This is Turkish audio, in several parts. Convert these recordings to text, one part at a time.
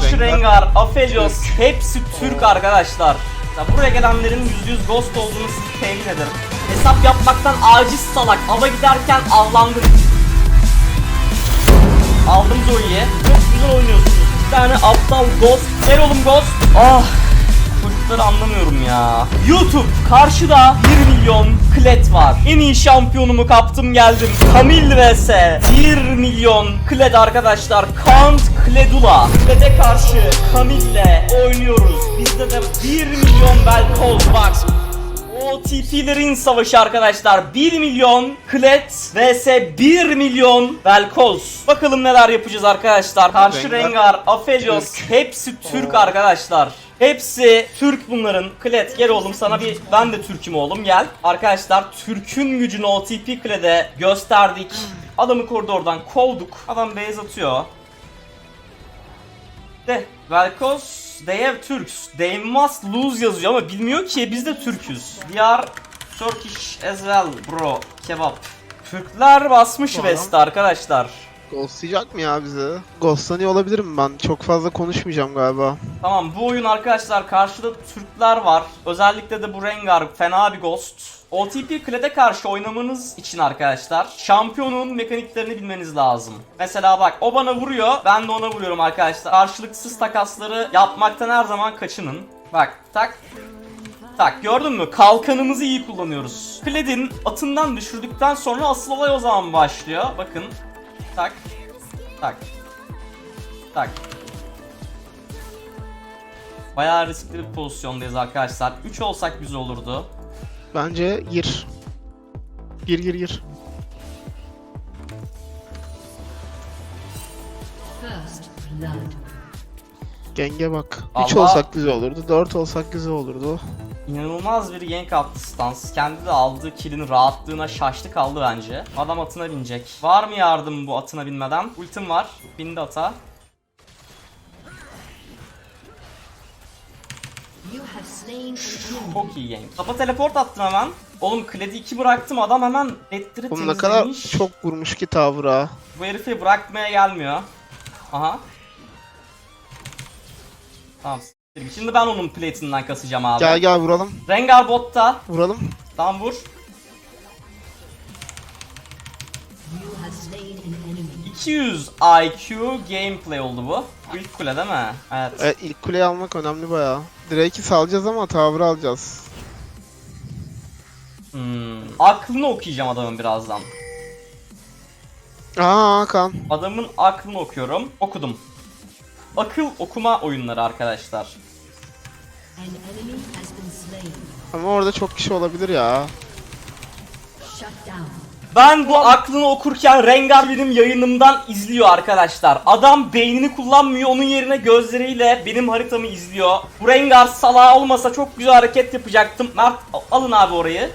Karşı Rengar. Aphelios hepsi Türk arkadaşlar. Ya buraya gelenlerin %100 ghost olduğunu sizi temin ederim. Hesap yapmaktan aciz salak. Ava giderken avlandım. Aldım Zoe'yi. Çok güzel oynuyorsunuz. Bir tane aptal ghost. Ver oğlum ghost. Ah. Çocukları anlamıyorum ya. YouTube karşıda 1 milyon klet var. En iyi şampiyonumu kaptım geldim. Kamil vs 1 milyon klet arkadaşlar. Kant Kledula. Klet'e karşı Kamil'le oynuyoruz. Bizde de 1 milyon Velkoz var. OTP'lerin savaşı arkadaşlar. 1 milyon Klet vs 1 milyon Velkoz. Bakalım neler yapacağız arkadaşlar. Karşı Rengar, Rengar, Aphelios Türk. hepsi Türk arkadaşlar. Hepsi Türk bunların. Klet gel oğlum sana bir ben de Türk'üm oğlum gel. Arkadaşlar Türk'ün gücünü OTP Klet'e gösterdik. Adamı koridordan kovduk. Adam base atıyor. De Velkos they have Turks. They must lose yazıyor ama bilmiyor ki biz de Türk'üz. We are Turkish as well bro. Kebap. Türkler basmış Bu adam- West arkadaşlar. Ghostlayacak mı ya bizi? Ghostlanıyor olabilirim ben. Çok fazla konuşmayacağım galiba. Tamam bu oyun arkadaşlar karşıda Türkler var. Özellikle de bu Rengar fena bir ghost. OTP Kled'e karşı oynamanız için arkadaşlar şampiyonun mekaniklerini bilmeniz lazım. Mesela bak o bana vuruyor ben de ona vuruyorum arkadaşlar. Karşılıksız takasları yapmaktan her zaman kaçının. Bak tak Tak gördün mü? Kalkanımızı iyi kullanıyoruz. Kled'in atından düşürdükten sonra asıl olay o zaman başlıyor. Bakın. Tak. Tak. Tak. Bayağı riskli bir pozisyondayız arkadaşlar. 3 olsak güzel olurdu. Bence gir. Gir gir gir. First blood. Genge bak. 3 Allah- olsak güzel olurdu. 4 olsak güzel olurdu. İnanılmaz bir gank attı stans. Kendi de aldığı kill'in rahatlığına şaştı kaldı bence. Adam atına binecek. Var mı yardım bu atına binmeden? Ultim var. Bindi ata. You have slain an enemy. Çok iyi gank. Tapa teleport attım hemen. Oğlum Kled'i 2 bıraktım adam hemen ettir'i Oğlum ne kadar temizlemiş. çok vurmuş ki tavra. Bu herifi bırakmaya gelmiyor. Aha. Tamam. Şimdi ben onun platininden kasacağım abi. Gel gel vuralım. Rengar botta. Vuralım. Tamam vur. You have slain an enemy. 200 IQ gameplay oldu bu. İlk kule değil mi? Evet. Evet ilk kuleyi almak önemli bayağı. Drake'i salacağız ama tavra alacağız. Hmm. Aklını okuyacağım adamın birazdan. Aa Hakan. Adamın aklını okuyorum. Okudum. Akıl okuma oyunları arkadaşlar. Ama orada çok kişi olabilir ya. Ben bu aklını okurken Rengar benim yayınımdan izliyor arkadaşlar. Adam beynini kullanmıyor, onun yerine gözleriyle benim haritamı izliyor. Bu Rengar salağı olmasa çok güzel hareket yapacaktım. Mert al- alın abi orayı.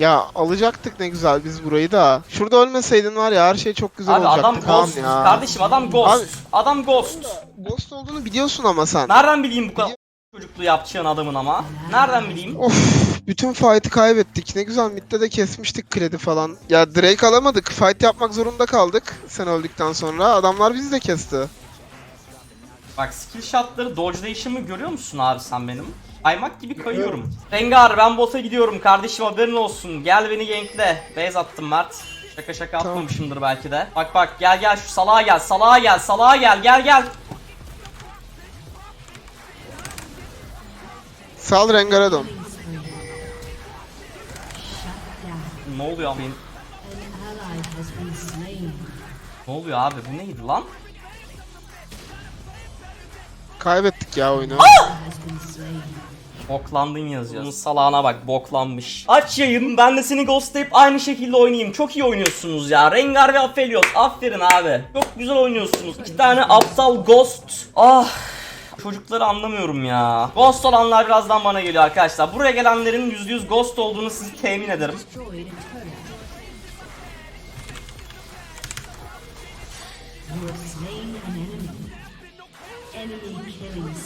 Ya alacaktık ne güzel biz burayı da. Şurada ölmeseydin var ya her şey çok güzel Abi olacaktı adam Kaan ghost. ya. Kardeşim adam ghost. Abi- Adam ghost. Ghost olduğunu biliyorsun ama sen. Nereden bileyim bu kadar çocukluğu yapacağın adamın ama? Nereden bileyim? Of bütün fight'ı kaybettik. Ne güzel midde de kesmiştik kredi falan. Ya Drake alamadık. Fight yapmak zorunda kaldık sen öldükten sonra. Adamlar bizi de kesti. Bak skill shotları dodge'layışımı görüyor musun abi sen benim? Kaymak gibi kayıyorum. Rengar ben bota gidiyorum kardeşim haberin olsun. Gel beni gankle. Base attım Mert. Şaka şaka Tamam. atmamışımdır belki de. Bak bak gel gel şu salağa gel salağa gel salağa gel gel gel. Sal Rengar'a dön. Ne oluyor abi? Ne oluyor abi bu neydi lan? Kaybettik ya oyunu. Boklandın yazıyor. Bunun salağına bak boklanmış. Aç yayın ben de seni ghostlayıp aynı şekilde oynayayım. Çok iyi oynuyorsunuz ya. Rengar ve Aphelios. Aferin abi. Çok güzel oynuyorsunuz. İki tane aptal ghost. Ah. Çocukları anlamıyorum ya. Ghost olanlar birazdan bana geliyor arkadaşlar. Buraya gelenlerin %100 ghost olduğunu sizi temin ederim. Enemy.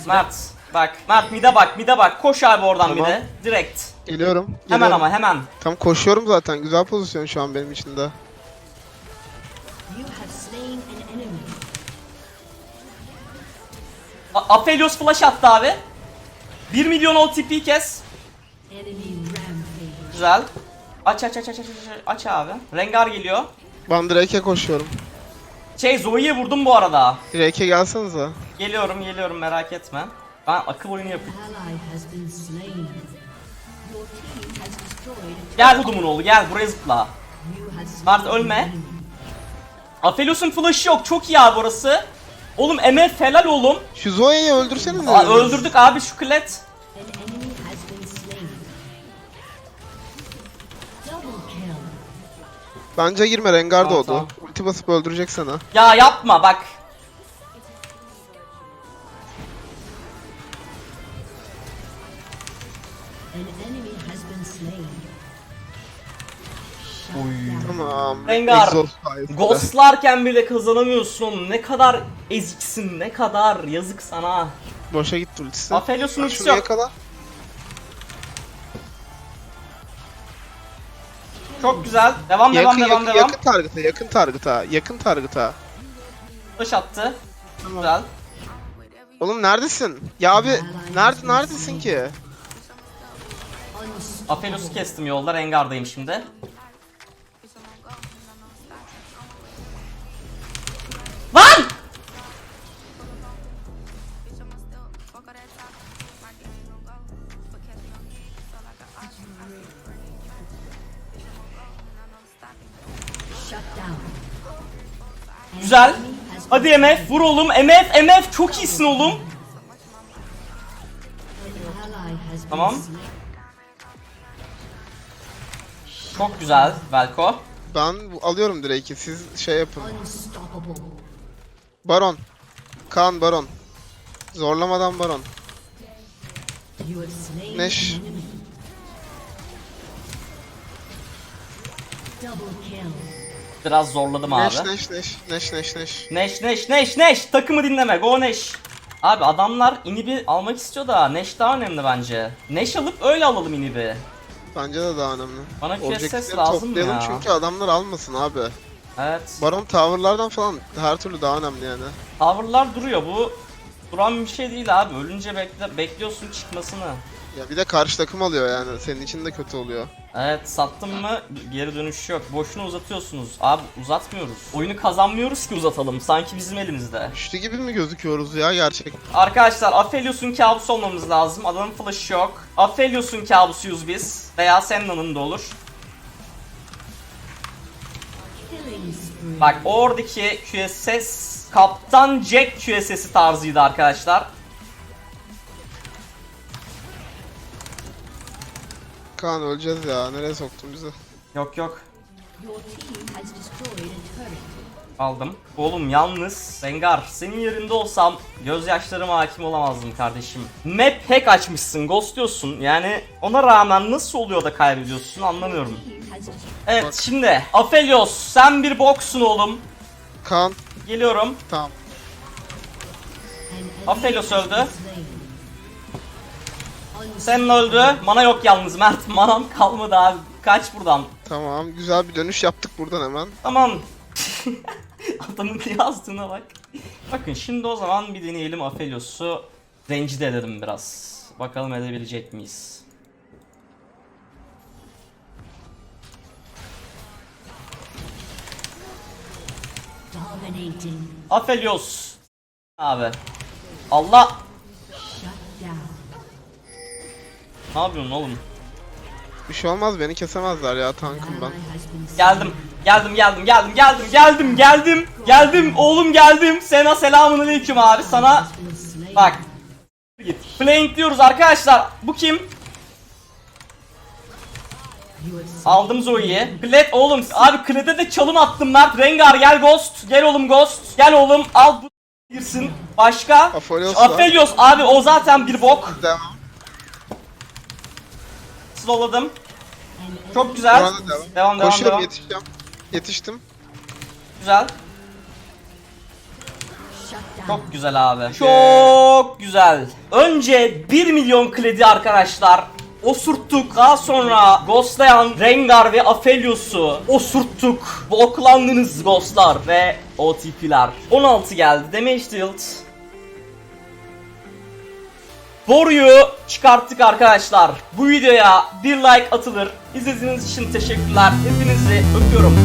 Mert bak. Mert mide bak mide bak. Koş abi oradan Tamam. mide. Direkt. Geliyorum. Hemen geliyorum. ama hemen. Tam koşuyorum zaten. Güzel pozisyon şu an benim için de. You have slain an enemy. A- Aphelios flash attı abi. 1 milyon OTP kes. Enemy rampage. Güzel. Aç aç aç aç aç aç aç abi. Rengar geliyor. Ben Drake'e koşuyorum. Şey Zoe'ye vurdum bu arada. Drake'e gelsenize. Geliyorum geliyorum merak etme. Ben akıl oyunu destroyed. Gel Hudumun oğlu gel buraya zıpla. An ölme. Aphelios'un flash'ı yok çok iyi abi orası. Oğlum MF helal oğlum. Şu Zoe'yi öldürsenize. Aa, öldürdük abi şu klet. Bence girme Rengar Tamam, doğdu. tamam. Ulti basıp öldürecek sana. Ya yapma bak. Oy. Tamam. Rengar. Exhaust sayesinde. Ghostlarken bile kazanamıyorsun. Ne kadar eziksin, ne kadar yazık sana. Boşa gitti ultisi. Aphelios'un Bak ultisi şunu yok. yakala. Çok güzel. Devam devam Yakın, devam yakın, devam. yakın target'a, yakın target'a, yakın target'a. Flash attı. Güzel. Oğlum neredesin? Ya abi nerede neredesin ki? Aphelios'u kestim yolda. Rengar'dayım şimdi. Güzel. Hadi MF vur oğlum. MF MF çok iyisin oğlum. Tamam. Çok güzel Velko. Ben alıyorum Drake'i. Siz şey yapın. Baron. Kaan Baron. Zorlamadan Baron. Neş. Double kill. Biraz zorladım abi. Neş neş neş neş neş neş. Neş Neş Neş Neş takımı dinleme go Neş. Abi adamlar inibi almak istiyor da Neş daha önemli bence. Neş alıp öyle alalım inibi. Bence de daha önemli. Bana QSS lazım ya. çünkü adamlar almasın abi. Evet. Baron tower'lardan falan her türlü daha önemli yani. Tower'lar duruyor bu. Duran bir şey değil abi. Ölünce bekle, bekliyorsun çıkmasını. Ya bir de karşı takım alıyor yani. Senin için de kötü oluyor. Evet sattın mı geri dönüş yok. Boşuna uzatıyorsunuz. Abi uzatmıyoruz. Oyunu kazanmıyoruz ki uzatalım. Sanki bizim elimizde. Güçlü gibi mi gözüküyoruz ya gerçek? Arkadaşlar Aphelios'un kabusu olmamız lazım. Adamın flash'ı yok. Aphelios'un kabusuyuz biz. Veya Senna'nın da olur. Bak oradaki QSS Kaptan Jack QSS'i tarzıydı arkadaşlar. Kaan öleceğiz ya. Nereye soktun bizi? Yok yok. Aldım. Oğlum yalnız Rengar senin yerinde olsam gözyaşlarıma hakim olamazdım kardeşim. Map hack açmışsın, ghostluyorsun. Yani ona rağmen nasıl oluyor da kaybediyorsun anlamıyorum. Evet Bak. şimdi Aphelios sen bir boksun oğlum. Kaan Geliyorum. tamam. has öldü. Senin öldü. Mana yok yalnız Mert. Manam kalmadı abi. Kaç buradan. Tamam güzel bir dönüş yaptık buradan hemen. Tamam. Adamın yazdığına bak. Bakın şimdi o zaman bir deneyelim Aphelios'u rencide edelim biraz. Bakalım edebilecek miyiz? Aphelios. Abi. Allah. Ne yapıyorsun oğlum? Bir şey olmaz beni kesemezler ya tankım ben. Geldim. Geldim geldim geldim geldim geldim geldim geldim oğlum geldim. Sena selamun aleyküm abi sana. Bak. Git. Flank diyoruz arkadaşlar. Bu kim? Aldım Zoe'yi. Kled oğlum abi Kled'e de çalım attım Mert. Rengar gel Ghost. Gel oğlum Ghost. Gel oğlum al bu girsin. Başka? Aphelios abi o zaten bir bok. Devam. Slowladım. Çok güzel. Devam. Devam devam Koşuyorum devam. yetişeceğim. Yetiştim. Güzel. Çok güzel abi. Çok güzel. Önce 1 milyon kredi arkadaşlar. osurttuk. Daha sonra Ghostlayan Rengar ve Aphelios'u osurttuk. Bloklandınız Ghostlar ve OTP'ler. 16 geldi. Damage dealt. Boruyu çıkarttık arkadaşlar. Bu videoya bir like atılır. İzlediğiniz için teşekkürler. Hepinizi öpüyorum.